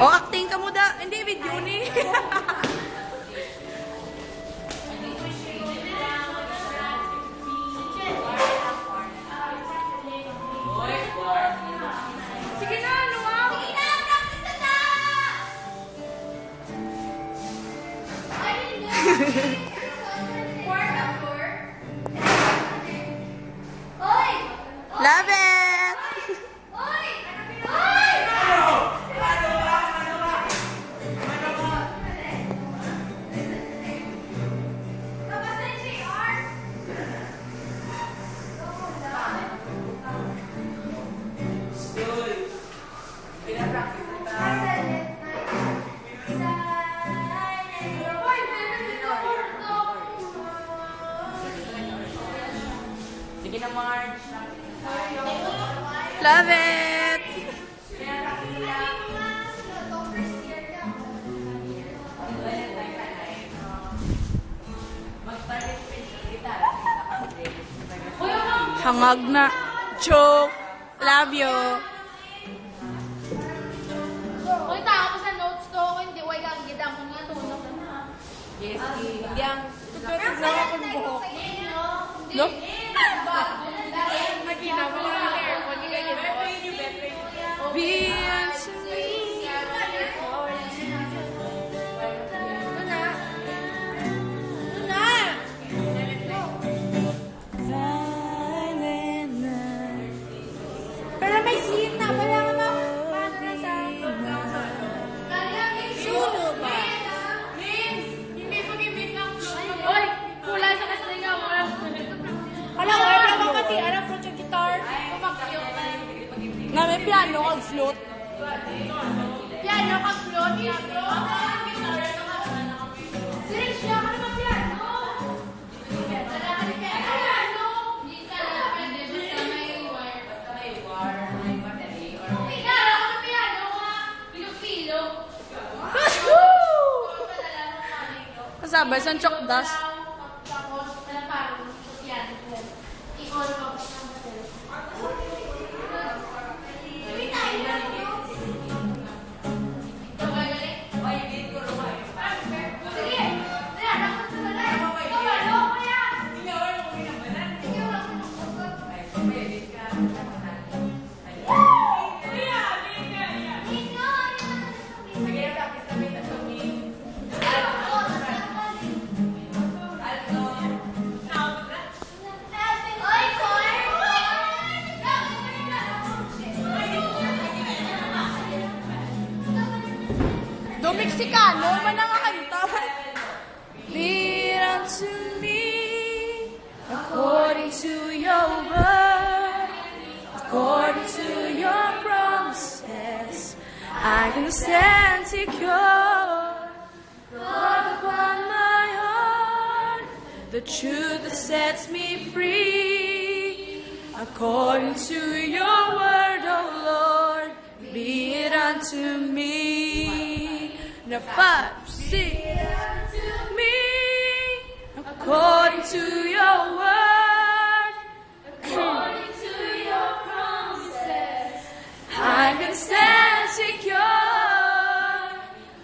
O, acting ka mo da. Hindi, video ni. Sige na, ano? Sige na, practice na! Hoy! Love it! Sige na, Marge. Love it! Hangag na. Joke. Love you. Hoy, tao ko sa notes ko. Hindi, way kang gidang kung nga na. Yes, Yang. Tututog lang ako ng buhok. No? Flute. Piano ka float. Sir, siya ka naman Mexicano, it unto me, according to your word, according to your promises, I can stand secure. Upon my heart, the truth that sets me free, according to your word, O Lord, be it unto me. Now five, six, to me, according to your word, according to your promises, I can stand secure.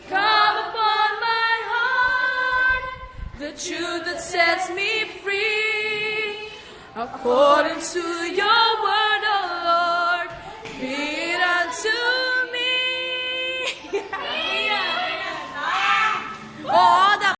Come upon my heart, the truth that sets me free, according to your word,